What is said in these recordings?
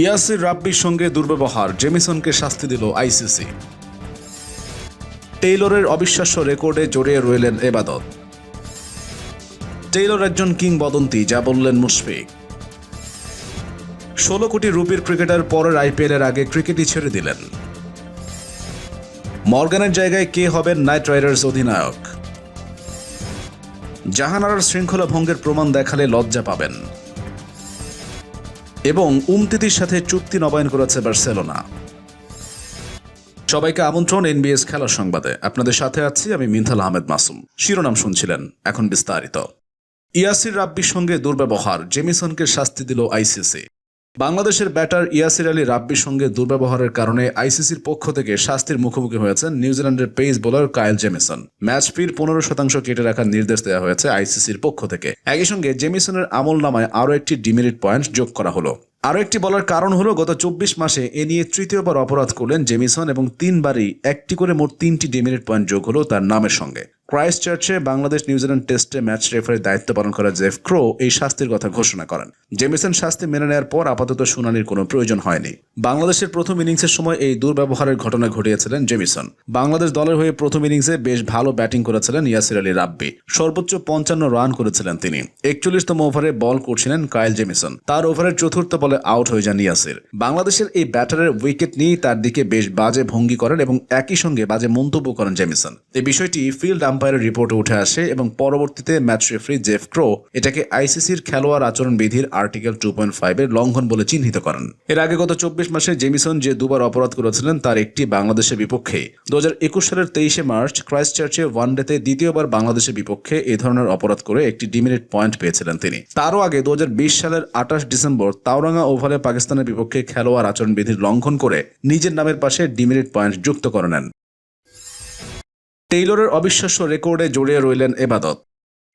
ইয়াসির রাব্বির সঙ্গে দুর্ব্যবহার, জেমিসনকে শাস্তি দিল আইসিসি। টেইলরের অবিশ্বাস্য রেকর্ডে জড়িয়ে রইলেন এবাদত। টেইলর একজন কিংবদন্তি, যা বললেন মুশফিক। ষোলো কোটি রুপির ক্রিকেটার পরের আইপিএল এর আগে ক্রিকেটই ছেড়ে দিলেন। মর্গানের জায়গায় কে হবেন নাইট রাইডার্স অধিনায়ক? জাহানারার শৃঙ্খলা ভঙ্গের প্রমাণ দেখালে লজ্জা পাবেন। এবং উমতিতির সাথে চুক্তি নবায়ন করেছে বার্সেলোনা। সবাইকে আমন্ত্রণ এনবিএস খেলার সংবাদে। আপনাদের সাথে আছি আমি মিন্থাল আহমেদ মাসুম। শিরোনাম শুনছিলেন এখন বিস্তারিত। ইয়াসির রাব্বির সঙ্গে দুর্ব্যবহার। জেমিসনকে শাস্তি দিল আইসিসি। বাংলাদেশের ব্যাটার ইয়াসির আলী রাব্বির সঙ্গে দুর্ব্যবহারের কারণে আইসিসির পক্ষ থেকে শাস্তির মুখোমুখি হয়েছেন নিউজিল্যান্ডের pace bowler Kyle Jamieson. Match fee পনেরো শতাংশ কেটে রাখার নির্দেশ দেওয়া হয়েছে আইসিসির পক্ষ থেকে। একই সঙ্গে জেমিসনের আমল নামায় আরও একটি ডিমেরিট পয়েন্ট যোগ করা হলো। আরও একটি বলার কারণ হলো, গত চব্বিশ মাসে এ নিয়ে তৃতীয়বার অপরাধ করলেন জেমিসন এবং তিনবারই একটি করে মোট তিনটি ডিমেরিট পয়েন্ট যোগ হলো তার নামের সঙ্গে। ক্রাইস্ট চার্চে বাংলাদেশ নিউজিল্যান্ড টেস্টে ম্যাচ রেফারির দায়িত্ব পালন করা জেফ ক্রো এই শাস্তির কথা ঘোষণা করেন। জেমিসন শাস্তি মেনে নেওয়ার পর আপাতত শুনানির কোনো প্রয়োজন হয়নি। বাংলাদেশের প্রথম ইনিংসের সময় এই দুর্ব্যবহারের ঘটনা ঘটিয়েছিলেন জেমিসন। বাংলাদেশ দলের হয়ে প্রথম ইনিংসে বেশ ভালো ব্যাটিং করেছিলেন ইয়াসির আলী রাব্বি। সর্বোচ্চ পঞ্চান্ন রান করেছিলেন তিনি। একচল্লিশতম ওভারে বল করছিলেন কায়েল জেমিসন। তার ওভারের চতুর্থ বলে আউট হয়ে যান ইয়াসির। বাংলাদেশের এই ব্যাটারের উইকেট নিয়েই তার দিকে বেশ বাজে ভঙ্গি করেন এবং একই সঙ্গে বাজে মন্তব্য করেন জেমিসন। এই বিষয়টি ফিল্ড আম্পায়ারের রিপোর্টে উঠে আসে এবং পরবর্তীতে ম্যাচ রেফারি জেফ ক্রো এটাকে আইসিসির খেলোয়াড় আচরণ বিধির আর্টিকেল টু পয়েন্ট ফাইভের লঙ্ঘন বলে চিহ্নিত করেন। এর আগে গত চব্বিশ মাসে জেমিসন যে দুবার অপরাধ করেছিলেন তার একটি বাংলাদেশের বিপক্ষে। দু হাজার একুশ সালের তেইশে মার্চ ক্রাইস্ট চার্চে ওয়ানডেতে দ্বিতীয়বার বাংলাদেশের বিপক্ষে এ ধরনের অপরাধ করে একটি ডিমিনিট পয়েন্ট পেয়েছিলেন তিনি। তারও আগে দু হাজার বিশ সালের আঠাশ ডিসেম্বর তাওরাঙ্গা ওভালে পাকিস্তানের বিপক্ষে খেলোয়াড় আচরণ বিধির লঙ্ঘন করে নিজের নামের পাশে ডিমিনিট পয়েন্ট যুক্ত করে নেন। টেইলরের অবিশ্বাস্য রেকর্ডে জড়িয়ে রইলেন এবাদত।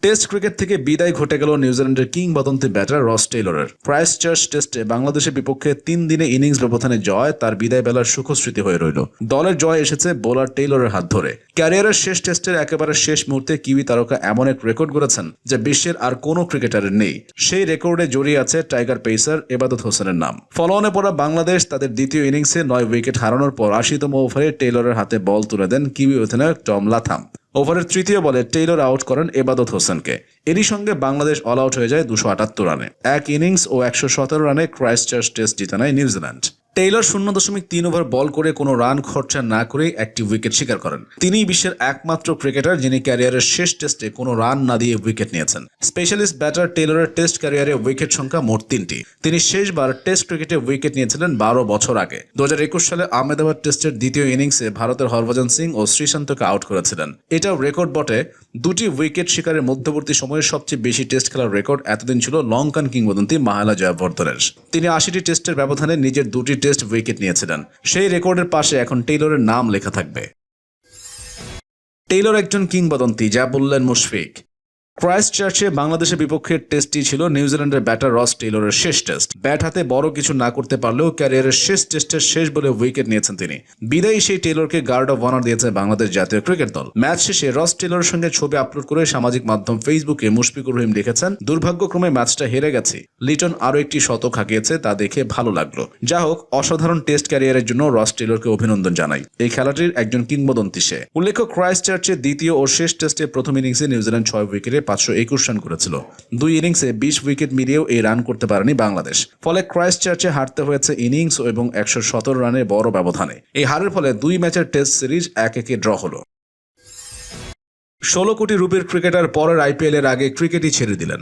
টেস্ট ক্রিকেট থেকে বিদায় ঘটে গেল নিউজিল্যান্ডের কিংবদন্তি ব্যাটার রস টেইলরের। ক্রাইস্ট চার্চ টেস্টে বাংলাদেশের বিপক্ষে তিন দিনে ইনিংস ব্যবধানে জয়, তার বিদায় বেলার সুখস্মৃতি হয়ে রইল। দলের জয় এসেছে বোলার টেইলরের হাত ধরে। ক্যারিয়ারের শেষ টেস্টের একেবারে শেষ মুহূর্তে কিউই তারকা এমন এক রেকর্ড করেছেন যা বিশ্বের আর কোনো ক্রিকেটারের নেই। সেই রেকর্ডে জড়িয়ে আছে টাইগার পেসার এবাদত হোসেনের নাম। ফলোঅনে পড়া বাংলাদেশ তাদের দ্বিতীয় ইনিংসে নয় উইকেট হারানোর পর আশিতম ওভারে টেইলরের হাতে বল তুলে দেন কিউই অধিনায়ক টম লাথাম। ওভারের তৃতীয় বলে টেইলর আউট করেন এবাদত হোসেনকে। এরই সঙ্গে বাংলাদেশ অল আউট হয়ে যায় দুশো আটাত্তর রানে। এক ইনিংস ও একশো সতেরো রানে ক্রাইস্ট চার্চ টেস্ট জিতে নেয় নিউজিল্যান্ড। টেইলর শূন্য দশমিক তিন ওভার বল করে কোনো রান খরচা না করে একটি উইকেট শিকার করেন। তিনিই বিশ্বের একমাত্র ক্রিকেটার যিনি ক্যারিয়ারের শেষ টেস্টে কোনো রান না দিয়ে উইকেট নিয়েছেন। স্পেশালিস্ট ব্যাটার টেইলরের টেস্ট ক্যারিয়ারে উইকেট সংখ্যা মোট তিনটি। তিনি শেষবার টেস্ট ক্রিকেটে উইকেট নিয়েছিলেন বারো বছর আগে। দু হাজার একুশ সালে আহমেদাবাদ টেস্টের দ্বিতীয় ইনিংসে ভারতের হরভজন সিং ও শ্রীশান্তকে আউট করেছিলেন। এটাও রেকর্ড বটে। দুটি উইকেট শিকারের মধ্যবর্তী সময়ে সবচেয়ে বেশি টেস্ট খেলার রেকর্ড এতদিন ছিল লঙ্কান কিংবদন্তি মাহালা জয়াবর্ধনের। তিনি আশিটি টেস্টের ব্যবধানে নিজের দুটি টেস্ট উইকেট নিয়েছিলেন। সেই রেকর্ডের পাশে এখন টেইলরের নাম লেখা থাকবে। টেইলর একজন কিংবদন্তি, যা বললেন মুশফিক। ক্রাইস্ট চার্চে বাংলাদেশের বিপক্ষে টেস্টটি ছিল নিউজিল্যান্ডের ব্যাটার রস টেইলরের শেষ টেস্ট। ব্যাট হাতে বড় কিছু না করতে পারলেও ক্যারিয়ারের শেষ টেস্টের শেষ বলে উইকেট নিয়েছেন তিনি। বিদায়ী সেই টেইলরকে গার্ড অফ অনার দিয়েছে বাংলাদেশ জাতীয় ক্রিকেট দল। ম্যাচ শেষে রস টেইলরের সঙ্গে ছবি আপলোড করে সামাজিক মাধ্যম ফেসবুকে মুশফিকুর রহিম লিখেছেন, দুর্ভাগ্যক্রমে ম্যাচটা হেরে গেছে। লিটন আরও একটি শতক হাঁকিয়েছে, তা দেখে ভালো লাগল। যা হোক, অসাধারণ টেস্ট ক্যারিয়ারের জন্য রস টেইলরকে অভিনন্দন জানাই। এই খেলাটির একজন কিংবদন্তি সে। উল্লেখ্য ক্রাইস্ট চার্চে দ্বিতীয় ও শেষ টেস্টে প্রথম ইনিংসে নিউজিল্যান্ড ছয় উইকেটে পাঁচশো একুশ রান করেছিল। দুই ইনিংসে বিশ উইকেট মিলিয়েও এই রান করতে পারেনি বাংলাদেশ। ফলে ক্রাইস্ট চার্চে হারতে হয়েছে ইনিংস এবং একশো সতেরো রানের বড় ব্যবধানে। এই হারের ফলে দুই ম্যাচের টেস্ট সিরিজ এক একে ড্র হলো। ষোলো কোটি রুপির ক্রিকেটার পরের আইপিএলের আগে ক্রিকেটই ছেড়ে দিলেন।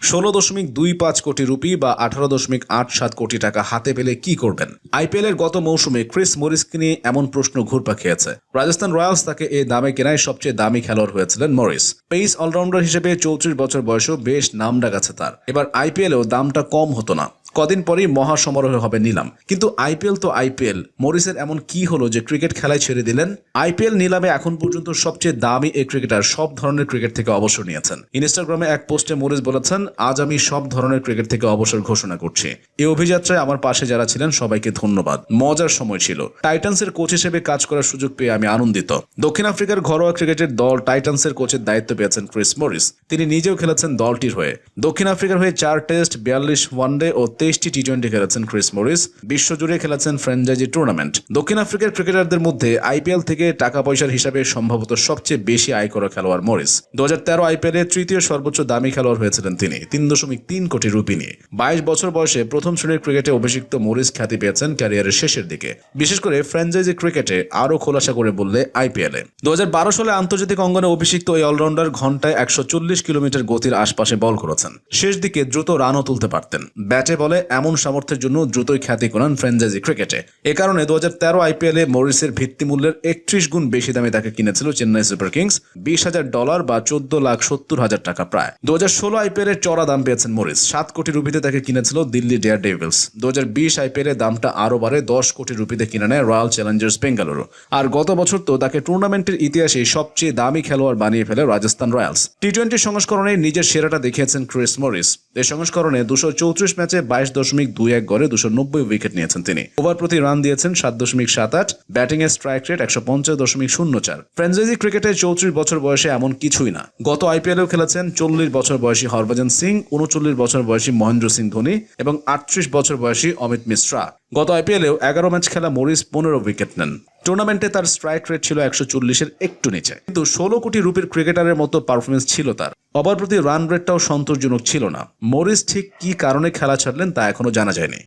ষোলো দশমিক দুই পাঁচ কোটি রুপি বা আঠারো দশমিক আট সাত কোটি টাকা হাতে পেলে কি করবেন? আইপিএল এর গত মৌসুমে ক্রিস মরিসকে নিয়ে এমন প্রশ্ন ঘুরপা খেয়েছে। রাজস্থান রয়্যালস তাকে এই দামে কেনায় সবচেয়ে দামি খেলোয়াড় হয়েছিলেন মরিস। পেস অলরাউন্ডার হিসেবে চৌত্রিশ বছর বয়সেও বেশ নাম ডাকাছে তার। এবার আইপিএলেও দামটা কম হতো না। কদিন পরেই মহা সমারোহে হবে নিলাম। কিন্তু আইপিএল তো আইপিএল মরিসের এমন কি হলো যে ক্রিকেট খেলায় ছেড়ে দিলেন? আইপিএল নিলামে এখন পর্যন্ত সবচেয়ে দামি এই ক্রিকেটার সব ধরনের ক্রিকেট থেকে অবসর নিয়েছেন। ইনস্টাগ্রামে এক পোস্টে মরিস বলেছেন আজ আমি সব ধরনের ক্রিকেট থেকে অবসর ঘোষণা করছি। এই অভিযাত্রায় আমার পাশে যারা ছিলেন, সবাইকে ধন্যবাদ। মজার সময় ছিল। টাইটান্সের কোচ হিসেবে কাজ করার সুযোগ পেয়ে আমি আনন্দিত। দক্ষিণ আফ্রিকার ঘরোয়া ক্রিকেটের দল টাইটান্সের কোচের দায়িত্ব পেয়েছেন ক্রিস মরিস। তিনি নিজেও খেলেছেন দলটির হয়ে। দক্ষিণ আফ্রিকার হয়ে চার টেস্ট, বিয়াল্লিশ ওয়ানডে ও তেইশটি টি টোয়েন্টি খেলেছেন ক্রিস মরিস। বিশ্বজুড়ে খেলেছেন ফ্র্যাঞ্চাইজি টুর্নামেন্ট। দক্ষিণ আফ্রিকার ক্রিকেটারদের মধ্যে আইপিএল থেকে টাকা পয়সার হিসাবে সম্ভবত সবচেয়ে বেশি আয় করা খেলোয়াড় মরিস। দু হাজার তেরো আইপিএলে তৃতীয় সর্বোচ্চ দামি খেলোয়াড় হয়েছিলেন তিনি। তিন দশমিক তিন কোটি রুপি নিয়ে। বাইশ বছর বয়সে প্রথম শ্রেণির ক্রিকেটে অভিষিক্ত মরিস খ্যাতি পেয়েছেন ক্যারিয়ারের শেষের দিকে। বিশেষ করে ফ্র্যাঞ্চাইজি ক্রিকেটে আরও খোলাসা করে বললে আইপিএলে। দু সালে আন্তর্জাতিক অঙ্গনে অভিষিক্ত এই অলরাউন্ডার ঘন্টায় একশো চল্লিশ কিলোমিটার গতির আশপাশে বল করেছেন। শেষ দিকে দ্রুত রানও তুলতে পারতেন। ব্যাটে বলে এমন সামর্থ্যের জন্য দ্রুতই খ্যাতি করান ফ্র্যাঞ্চাইজি ক্রিকেটে। এ কারণে দু হাজার তেরো আইপিএলে মরিসের ভিত্তিমূল্যের একত্রিশ গুণ বেশি দামে তাকে কিনেছিল চেন্নাই সুপার কিংস, বিশ হাজার ডলার বা চোদ্দ লাখ সত্তর হাজার টাকা প্রায়। দু হাজার ষোলো আইপিএল এর চড়া দাম পেয়েছেন মরিস। সাত কোটি রুপিতে তাকে কিনেছিল দিল্লি ডেয়ার ডেভিলস দু হাজার বিশ আইপিএল দামটা আরও বাড়ে, দশ কোটি রুপিতে কিনে নেয় রয়্যাল চ্যালেঞ্জার্স বেঙ্গালুরু আর গত বছর তো তাকে টুর্নামেন্টের ইতিহাসে সবচেয়ে দামি খেলোয়াড় বানিয়ে ফেলে রাজস্থান রয়্যালস টি টোয়েন্টি সংস্করণে নিজের সেরাটা দেখিয়েছেন ক্রিস মরিস এই সংস্করণে দুশো চৌত্রিশ ম্যাচে বাইশ দশমিক দুই এক গড়ে দুশো নব্বই উইকেট নিয়েছেন তিনি। ওভার প্রতি রান দিয়েছেন সাত দশমিক সাত আট ব্যাটিং এর স্ট্রাইক রেট একশো পঞ্চাশ দশমিক শূন্য চার। ফ্র্যাঞ্চাইজি ক্রিকেটে চৌত্রিশ বছর বয়সে এমন কিছুই না। গত আইপিএলেও খেলেছেন চল্লিশ বছর বয়সী হরভজন সিং, উনচল্লিশ বছর বয়সী মহেন্দ্র সিং ধোনি এবং আটত্রিশ বছর বয়সী অমিত মিশ্রা। গত আইপিএলেও এগারো ম্যাচ খেলা মরিস পনেরো উইকেট নেন। টুর্নামেন্টে তার স্ট্রাইক রেট ছিল একশো চল্লিশের একটু নিচে। কিন্তু ষোলো কোটি রুপির ক্রিকেটারের মতো পারফরমেন্স ছিল তার। ওভার প্রতি রান রেটটাও সন্তোষজনক ছিল না। মরিস ঠিক কি কারণে খেলা ছাড়লেন তা এখনও জানা যায়নি।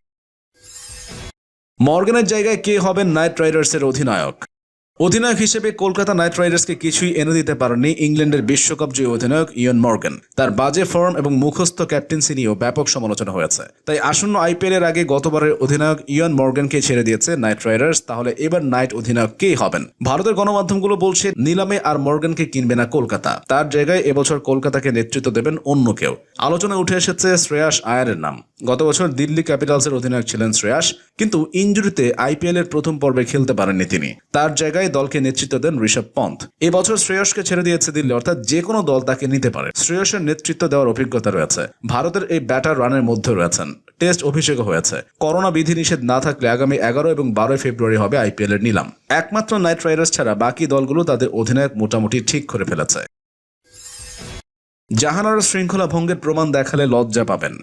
মর্গানের জায়গায় কে হবেন নাইট রাইডার্সের অধিনায়ক? অধিনায়ক হিসেবে কলকাতা নাইট রাইডার্সকে কিছুই এনে দিতে পারেননি ইংল্যান্ডের বিশ্বকাপ জয়ী অধিনায়ক ইয়ন মর্গান। তার বাজে ফর্ম এবং মুখস্থ ক্যাপ্টেন্সি নিয়েও ব্যাপক সমালোচনা হয়েছে। তাই আসন্ন আইপিএল এর আগে গতবারের অধিনায়ক ইয়ন মর্গানকে ছেড়ে দিয়েছে নাইট রাইডার্স। তাহলে এবার নাইট অধিনায়ক কে হবেন? ভারতের গণমাধ্যমগুলো বলছে, নিলামে আর মর্গানকে কিনবে না কলকাতা। তার জায়গায় এবছর কলকাতাকে নেতৃত্ব দেবেন অন্য কেউ। আলোচনায় উঠে এসেছে শ্রেয়াস আয়ারের নাম। গত বছর দিল্লি ক্যাপিটালসের অধিনায়ক ছিলেন শ্রেয়াস, কিন্তু ইঞ্জুরিতে আইপিএল এর প্রথম পর্বে খেলতে পারেননি তিনি। তার জায়গায় দলকে নেতৃত্ব দেন ঋষভ পন্থ। এবছর শ্রেয়সকে ছেড়ে দিয়েছে দিল্লি, অর্থাৎ যে কোনো দল তাকে নিতে পারে। শ্রেয়সের নেতৃত্ব দেওয়ার অভিজ্ঞতা রয়েছে। ভারতের এই ব্যাটার রানের মধ্যে রয়েছেন। টেস্ট অভিষেক হয়েছে। করোনা বিধিনিষেধ না থাকলে আগামী এগারো এবং বারোই ফেব্রুয়ারি হবে আইপিএল এর নিলাম। একমাত্র নাইট রাইডার্স ছাড়া বাকি দলগুলো তাদের অধিনায়ক মোটামুটি ঠিক করে ফেলেছে। জাহানারা শৃঙ্খলা ভঙ্গের প্রমাণ দেখালে লজ্জা পাবেন।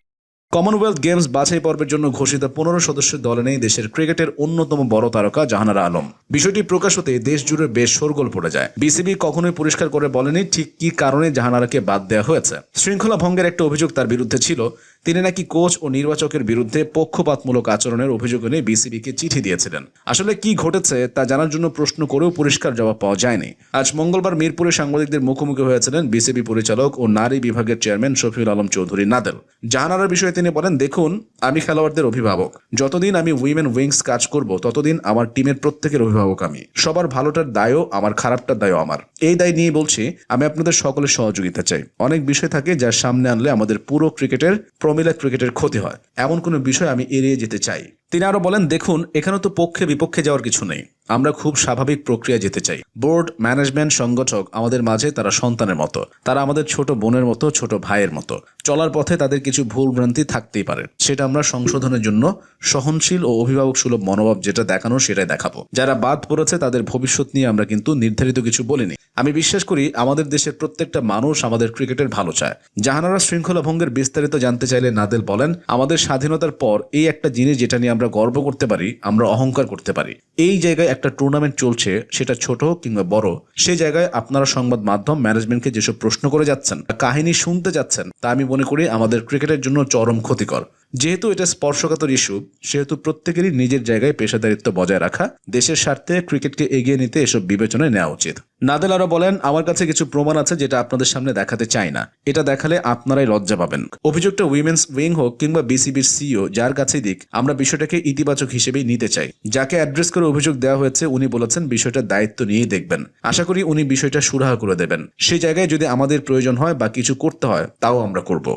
কমনওয়েলথ গেমস বাছাই পর্বের জন্য ঘোষিত পনেরো সদস্যের দলে নেই দেশের ক্রিকেটের অন্যতম বড় তারকা জাহানারা আলম। বিষয়টি প্রকাশ হতে দেশ জুড়ে বেশ শোরগোল পড়ে যায়। বিসিবি কখনোই পরিষ্কার করে বলেনি ঠিক কি কারণে জাহানারাকে বাদ দেওয়া হয়েছে। শৃঙ্খলা ভঙ্গের একটা অভিযোগ তার বিরুদ্ধে ছিল। তিনি নাকি কোচ ও নির্বাচকের বিরুদ্ধে পক্ষপাতমূলক আচরণের অভিযোগ এনে বিসিবিকে চিঠি দিয়েছিলেন। আসলে কি ঘটেছে তা জানার জন্য প্রশ্ন করেও পরিষ্কার জবাব পাওয়া যায়নি। আজ মঙ্গলবার মিরপুরে সাংবাদিকদের মুখোমুখি হয়েছিলেন বিসিবি পরিচালক ও নারী বিভাগের চেয়ারম্যান শফিউল আলম চৌধুরী নাদেল। জাহানারার বিষয়ে তিনি বলেন, দেখুন, আমি খেলোয়াড়দের অভিভাবক। যতদিন আমি উইমেন উইংস কাজ করব, ততদিন আমার টিমের প্রত্যেকের অভিভাবক আমি। সবার ভালোটার দায়ও আমার, খারাপটার দায়ও আমার। এই দায় নিয়ে বলছি, আমি আপনাদের সকলের সহযোগিতা চাই। অনেক বিষয় থাকে যার সামনে আনলে আমাদের পুরো ক্রিকেটের, প্রমিলা ক্রিকেটের ক্ষতি হয়। এমন কোনো বিষয় আমি এড়িয়ে যেতে চাই। তিনি আরও বলেন, দেখুন, এখানে তো পক্ষে বিপক্ষে যাওয়ার কিছু নেই। আমরা খুব স্বাভাবিক প্রক্রিয়া যেতে চাই। বোর্ড, ম্যানেজমেন্ট, সংগঠক আমাদের মাঝে তারা সন্তানের মতো। তারা আমাদের ছোট বোনের মতো, ছোট ভাইয়ের মতো। চলার পথে তাদের কিছু ভুল ভ্রান্তি থাকতেই পারে। সেটা আমরা সংশোধনের জন্য সহনশীল ও অভিভাবক সুলভ মনোভাব যেটা দেখানো, সেটাই দেখাবো। যারা বাদ পড়েছে, তাদের ভবিষ্যৎ নিয়ে আমরা কিন্তু নির্ধারিত কিছু বলিনি। আমি বিশ্বাস করি, আমাদের দেশের প্রত্যেকটা মানুষ আমাদের ক্রিকেটের ভালো চায়। জাহানারা শৃঙ্খলা ভঙ্গের বিস্তারিত জানতে চাইলে নাদেল বলেন, আমাদের স্বাধীনতার পর এই একটা জিনিস যেটা নিয়ে আমরা গর্ব করতে পারি, আমরা অহংকার করতে পারি। এই জায়গায় একটা টুর্নামেন্ট চলছে, সেটা ছোট কিংবা বড়, সে জায়গায় আপনারা সংবাদ মাধ্যম ম্যানেজমেন্টকে যেসব প্রশ্ন করে যাচ্ছেন, কাহিনী শুনতে যাচ্ছেন, তা আমি মনে করি আমাদের ক্রিকেটের জন্য চরম ক্ষতিকর। যেহেতু এটা স্পর্শকাতর ইস্যু, সেহেতু প্রত্যেকেরই নিজের জায়গায় পেশাদারিত্ব বজায় রাখা, দেশের স্বার্থে ক্রিকেটকে এগিয়ে নিতে এসব বিবেচনায় নেওয়া উচিত। নাদেল আরও বলেন, আমার কাছে কিছু প্রমাণ আছে যেটা আপনাদের সামনে দেখাতে চাই না। এটা দেখালে আপনারাই লজ্জা পাবেন। অভিযোগটা উইমেন্স উইং হোক কিংবা বিসিবির সিও যার কাছেই দিক, আমরা বিষয়টাকে ইতিবাচক হিসেবেই নিতে চাই। যাকে অ্যাড্রেস করে অভিযোগ দেওয়া হয়েছে, উনি বলেছেন বিষয়টার দায়িত্ব নিয়েই দেখবেন। আশা করি উনি বিষয়টা সুরাহা করে দেবেন। সেই জায়গায় যদি আমাদের প্রয়োজন হয় বা কিছু করতে হয়, তাও আমরা করব।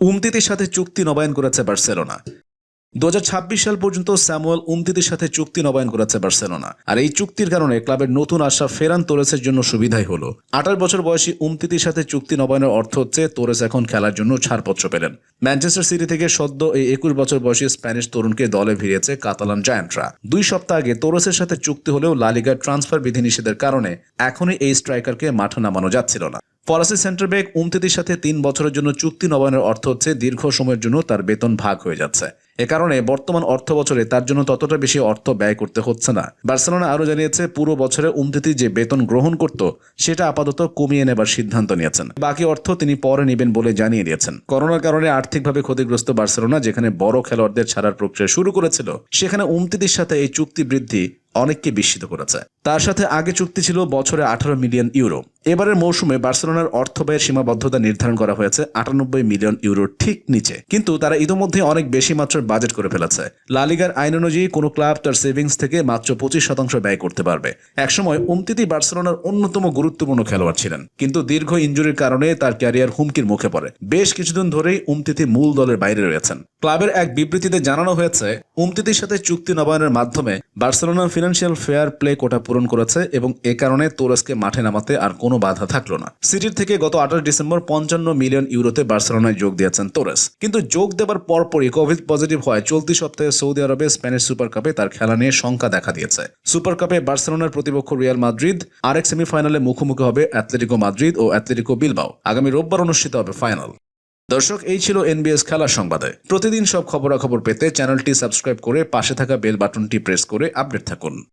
উমতিতির সাথে চুক্তি নবায়ন করেছে বার্সেলোনা। দু হাজার ছাব্বিশ সাল পর্যন্ত স্যামুয়েল উমতিতির সাথে চুক্তি নবায়ন করেছে বার্সেলোনা। আর এই চুক্তির কারণে ক্লাবের নতুন আশা ফেরান তোরেসের জন্য সুবিধাই হলো। আঠাশ বছর বয়সী উমতিতির সাথে চুক্তি নবায়নের অর্থ হচ্ছে তোরেস এখন খেলার জন্য ছাড়পত্র পেলেন। ম্যানচেস্টার সিটি থেকে সদ্য এই একুশ বছর বয়সী স্প্যানিশ তরুণকে দলে ভিড়িয়েছে কাতালান জায়ান্টরা। দুই সপ্তাহ আগে তোরেসের সাথে চুক্তি হলেও লালিগার ট্রান্সফার বিধিনিষেধের কারণে এখনই এই স্ট্রাইকারকে মাঠে নামানো যাচ্ছিল না। ফরাসি সেন্টার ব্যাক উমতিতির সাথে তিন বছরের জন্য চুক্তি নবায়নের অর্থ হচ্ছে দীর্ঘ সময়ের জন্য তার বেতন ভাগ হয়ে যাচ্ছে। এ কারণে বর্তমান অর্থ বছরে তার জন্য ততটা বেশি অর্থ ব্যয় করতে হচ্ছে না। বার্সেলোনা আরও জানিয়েছে, পুরো বছরে উমতিতি যে বেতন গ্রহণ করত, সেটা আপাতত কমিয়ে নেবার সিদ্ধান্ত নিয়েছেন। বাকি অর্থ তিনি পরে নেবেন বলে জানিয়ে দিয়েছেন। করোনার কারণে আর্থিকভাবে ক্ষতিগ্রস্ত বার্সেলোনা, যেখানে বড় খেলোয়াড়দের ছাড়ার প্রক্রিয়া শুরু করেছিল, সেখানে উমতিতির সাথে এই চুক্তি বৃদ্ধি অনেককে বিস্মিত করেছে। তার সাথে আগে চুক্তি ছিল বছরে আঠারো মিলিয়ন ইউরো। এবারের মৌসুমে বার্সেলোনার অর্থ ব্যয়ের সীমাবদ্ধতা নির্ধারণ করা হয়েছে আটানব্বই মিলিয়ন ইউরোর ঠিক নিচে। কিন্তু তারা ইতোমধ্যে অনেক বেশি মাত্রার বাজেট করে ফেলেছে। লালিগার আইন অনুযায়ী কোনো ক্লাব তার সেভিংস থেকে মাত্র পঁচিশ শতাংশ ব্যয় করতে পারবে। একসময় উমতিতি বার্সেলোনার অন্যতম গুরুত্বপূর্ণ খেলোয়াড় ছিলেন। কিন্তু দীর্ঘ ইঞ্জুরির কারণে তার ক্যারিয়ার হুমকির মুখে পড়ে। বেশ কিছুদিন ধরেই উমতিতি মূল দলের বাইরে রয়েছেন। ক্লাবের এক বিবৃতিতে জানানো হয়েছে, উমতিতির সাথে চুক্তি নবায়নের মাধ্যমে Barcelona financial fair play quota পূরণ করেছে এবং এ কারণে তোরেসকে মাঠে নামাতে আর বাধা থাকল না। সিটির থেকে গত আঠাশ ডিসেম্বর পঞ্চান্ন মিলিয়ন ইউরোতে বার্সেলোনায় যোগ দিয়েছেন তোরেস। কিন্তু যোগ দেবার পরপরই কোভিড পজিটিভ হয় চলতি সপ্তাহে সৌদি আরবে স্প্যানিশ সুপার কাপে তার খেলা নিয়ে শঙ্কা দেখা দিয়েছে। সুপার কাপে বার্সেলোনার প্রতিপক্ষ রিয়াল মাদ্রিদ, আরেক সেমিফাইনালে মুখোমুখি হবে অ্যাথলেটিকো মাদ্রিদ ও অ্যাথলেটিকো বিলবাও। আগামী রোববার অনুষ্ঠিত হবে ফাইনাল। দর্শক, এই ছিল এনবিএস খেলার সংবাদে। প্রতিদিন সব খবরাখবর পেতে চ্যানেলটি সাবস্ক্রাইব করে পাশে থাকা বেল বাটনটি প্রেস করে আপডেট থাকুন।